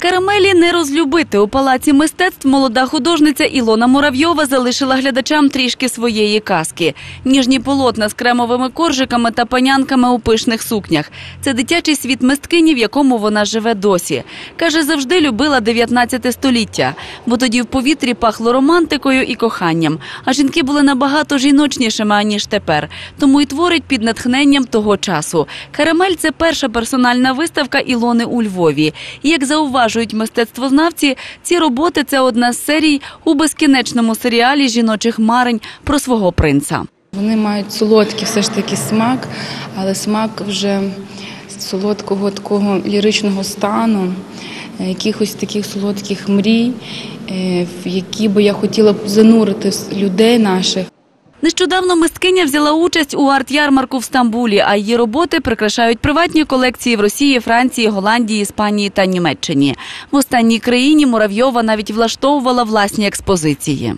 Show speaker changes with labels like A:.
A: Карамелі не розлюбити у палаці мистецтв молода художниця Ілона Муравйова залишила глядачам трішки своєї казки. Ніжні полотна з кремовими коржиками та панянками у пишних сукнях. Це дитячий світ мисткині, в якому вона живе досі. Каже, завжди любила 19 століття, бо тоді в повітрі пахло романтикою і коханням. А жінки були набагато жіночнішими аніж тепер. Тому й творить під натхненням того часу. Карамель це перша персональна виставка Ілони у Львові. І як зауважують мистецтвознавці, ці роботи це одна з серій у безкінечному серіалі жіночих марень про свого принца.
B: Вони мають солодкий все ж таки смак, але смак вже солодкого такого ліричного стану, якихось таких солодких мрій, е, в які би я хотіла б занурити людей наших.
A: Нещодавно мисткиня взяла участь у арт-ярмарку в Стамбулі, а її роботи прикрашають приватні колекції в Росії, Франції, Голландії, Іспанії та Німеччині. В останній країні Муравйова навіть влаштовувала власні експозиції.